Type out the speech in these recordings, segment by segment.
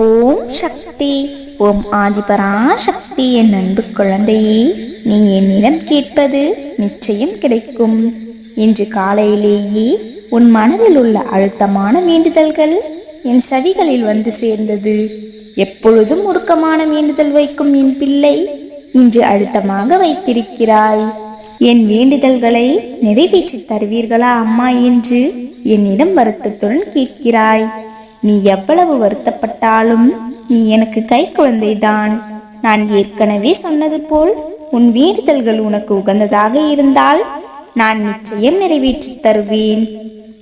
ஓம் சக்தி. ஓம் ஆதிபரா சக்தி என் அன்பு குழந்தையே நீ என்னிடம் கேட்பது நிச்சயம் கிடைக்கும். இன்று காலையிலேயே உன் மனதில் உள்ள அழுத்தமான வேண்டுதல்கள் என் சவிகளில் வந்து சேர்ந்தது. எப்பொழுதும் உருக்கமான வேண்டுதல் வைக்கும் என் பிள்ளை இன்று அழுத்தமாக வைத்திருக்கிறாய். என் வேண்டுதல்களை நிறைவேற்றி தருவீர்களா அம்மா என்று என்னிடம் வருத்தத்துடன் கேட்கிறாய். நீ எவ்வளவு வருத்தப்பட்டாலும் நீ எனக்கு கை குழந்தைதான். நான் ஏற்கனவே சொன்னது போல் உன் வேண்டுதல்கள் உனக்கு உகந்ததாக இருந்தால் நான் நிச்சயம் நிறைவேற்றி தருவேன்.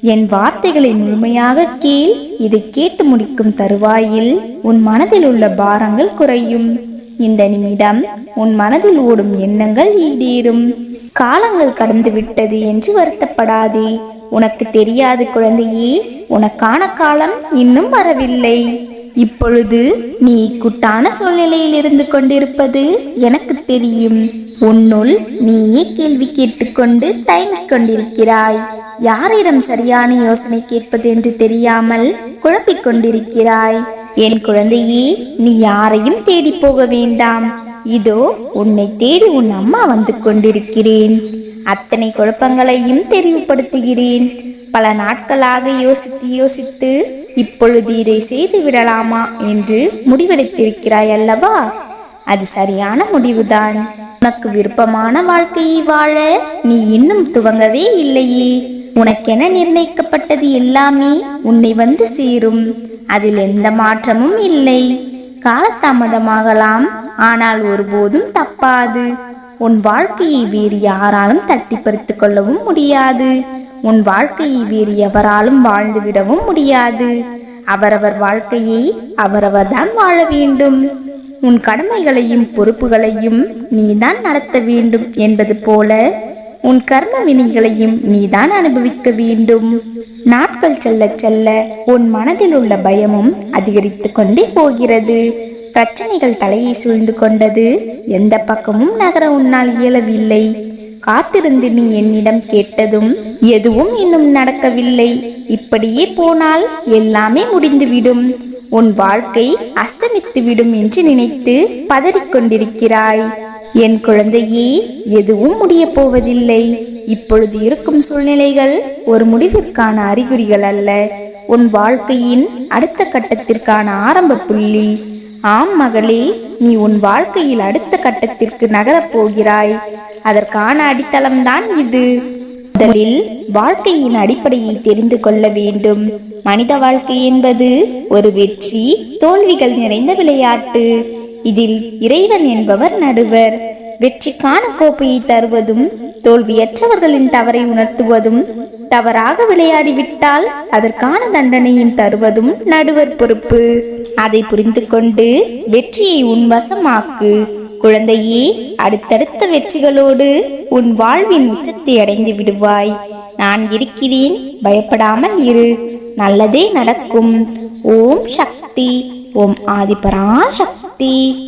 என் வார்த்தைகளை முழுமையாக கேள் இதை கேட்டு முடிக்கும் தருவாயில் உன் மனதில் உள்ள பாரங்கள் குறையும். இந்த நிமிடம் உன் மனதில் ஓடும் எண்ணங்கள் ஈடேறும். காலங்கள் கடந்து விட்டது என்று வருத்தப்படாதே. உனக்கு தெரியாது குழந்தையே உனக்கான காலம் இன்னும் வரவில்லை. இப்பொழுது நீ குட்டான சூழ்நிலையில் இருந்து கொண்டிருப்பது எனக்கு தெரியும். உன்னுள் நீயே கேள்வி கேட்டுக்கொண்டு தயங்கிக் கொண்டிருக்கிறாய். யாரிடம் சரியான யோசனை கேட்பது என்று தெரியாமல் குழப்பிக் கொண்டிருக்கிறாய். என் குழந்தையே நீ யாரையும் தேடி போக வேண்டாம். இதோ உன்னை தேடி உன் அம்மா வந்து கொண்டிருக்கிறேன். அத்தனை குழப்பங்களையும் தெரிவுபடுத்துகிறேன். பல நாட்களாக யோசித்து யோசித்து இப்பொழுது இதை செய்து விடலாமா என்று முடிவெடுத்திருக்கிறாய் அல்லவா? அது சரியான முடிவுதான். உனக்கு விருப்பமான வாழ்க்கையை வாழ நீ இன்னும் துவங்கவே இல்லையே. உனக்கென நிர்ணயிக்கப்பட்டது எல்லாமே உன்னை வந்து சேரும். அதில் எந்த மாற்றமும் இல்லை. காலதாமதமாகலாம் ஆனால் ஒருபோதும் தப்பாது. உன் வாழ்க்கையை வேறு யாராலும் தட்டி பறித்து கொள்ளவும் முடியாது. உன் வாழ்க்கையை வேறு எவராலும் வாழ்ந்துவிடவும் முடியாது. அவரவர் வாழ்க்கையை அவரவர் தான் வாழ வேண்டும். உன் கடமைகளையும் பொறுப்புகளையும் நீதான் நடத்த வேண்டும் என்பது போல உன் கர்ம வினைகளையும் நீதான் அனுபவிக்க வேண்டும். நாட்கள் செல்ல செல்ல உன் மனதில் உள்ள பயமும் அதிகரித்து கொண்டே போகிறது. பிரச்சனைகள் தலையை சூழ்ந்து கொண்டது. எந்த பக்கமும் நகர உன்னால் இயலவில்லை. காத்திருந்து நீ என்னிடம் கேட்டதும் எதுவும் இன்னும் நடக்கவில்லை. இப்படியே போனால் எல்லாமே முடிந்துவிடும். உன் வாழ்க்கை அஸ்தமித்துவிடும் என்று நினைத்து பதறிக்கொண்டிருக்கிறாய். என் குழந்தையே எதுவும் முடிய போவதில்லை. இப்பொழுது இருக்கும் சூழ்நிலைகள் ஒரு முடிவிற்கான அறிகுறிகள் அல்ல. உன் வாழ்க்கையின் அடுத்த கட்டத்திற்கான ஆரம்ப புள்ளி. ஆம் மகளே நீ உன் வாழ்க்கையில் அடுத்த கட்டத்திற்கு நகரப் போகிறாய். அதற்கான அடித்தளம்தான் இது. முதலில் வாழ்க்கையின் அடிப்படையை தெரிந்து கொள்ள வேண்டும். மனித வாழ்க்கை என்பது ஒரு வெற்றி தோல்விகள் நிறைந்த விளையாட்டு. இதில் இறைவன் என்பவர் நடுவர். வெற்றிக்கான கோப்பையை தருவதும் தோல்வியற்றவர்களின் தவறை உணர்த்துவதும் தவறாக விளையாடிவிட்டால் அதற்கான தண்டனையும் தருவதும் நடுவர் பொறுப்பு. அதை புரிந்து கொண்டு வெற்றியை உன் வசமாக்கு. குழந்தையே அடுத்தடுத்த வெற்றிகளோடு உன் வாழ்வின் உச்சத்தை அடைந்து விடுவாய். நான் இருக்கிறேன் பயப்படாமல் இரு. நல்லதே நடக்கும். ஓம் சக்தி ஓம் ஆதிபரா சக்தி